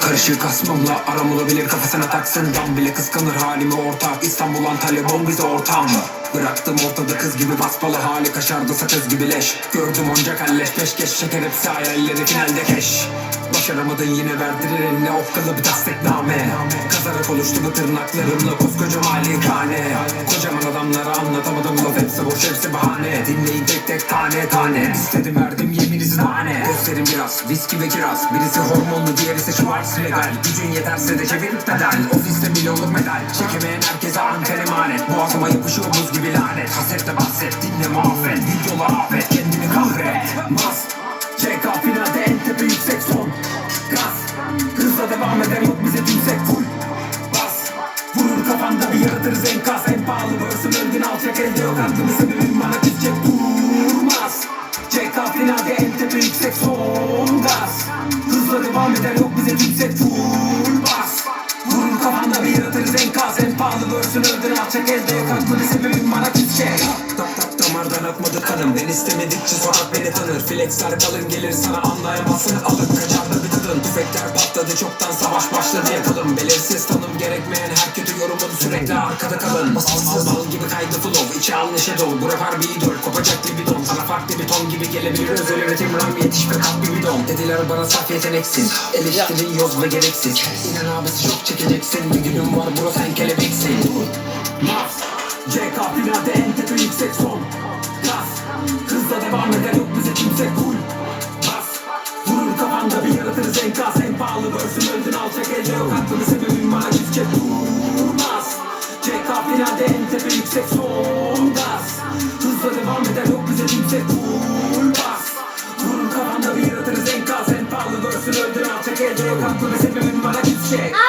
Karışık asmamla aram olabilir kafasına taksın. Dam bile kıskanır halimi ortak. İstanbul Antalya bom bize ortam. Bıraktım ortada kız gibi baspalı hali. Kaşarda sakız gibi leş. Gördüm onca kalleş. Peş geç şeker hepsi hayalleri finalde keş Başaramadın yine verdirir eline okkalı bir tasdikname Kazarak oluştu bu tırnaklarımla koskoca malikane Kocaman adamlara anlatamadım laf hepsi boş hepsi bahane. Dinleyin tek tek tane tane. İstedim verdim yeminizi tane Gösterin biraz viski ve kiraz. Birisi hormonlu diğerisi Schwarzlegal Gücün yeterse de çevirip pedal Ofiste milyonluk medal. Çekemeyen herkese anten emanet Boğazıma yapışıyor buz gibi lanet. Hasetle bahset dinle muhabbet. Videolar afet Vurur kafanda bir yaratırız enkaz En pahalı versin öldün alacak elde yok. Aklını sebebim bana küsecek durmaz. CK finalde en tepe yüksek son Gaz. Hızla devam eder yok bize tümsek full Bas Vurur kafanda bir yaratırız enkaz En pahalı versin öldün alacak elde yok. Aklını sebebim bana küsecek Tak tak damardan akmadı kanım Ben istemedikçe sokak beni tanır. Flexler kalın gelir sana. Anlayamazsın Alır kaçarda bir tadın Tüfekler patladı çoktan savaş başladı. Yakalım Belirsiz tanım gerekmeyen her kötü yorumun sürekli arkada kalın. Basansız bal gibi kaydı flow İçe al neşe dol Bu rapor bir idol kopacak libidon Sana farklı bir ton gibi gelebilir özel üretim ram yetiş ve kat bir bidon. Dediler bana saf yeteneksiz Eleştiri yoz ve gereksiz. İnan abisi çok çekeceksin Bir günüm var bro sen kelebeksin. Mars CK finalde en tepe yüksek son. Gaz Hızla devam eder yok bize kimse cool Bas Vurur kafanda bir yaratırız enkaz En pahalı versin öldün alacak elde yok. Aklını sebebim küsecek durmaz. CK finalde en tepe yüksek son Gaz. Hızla devam eder yok bize kimse cool Bas kafanda bir yaratırız enkaz. En pahalı versin öldün alacak elde yok. Aklını sebebim bana Abi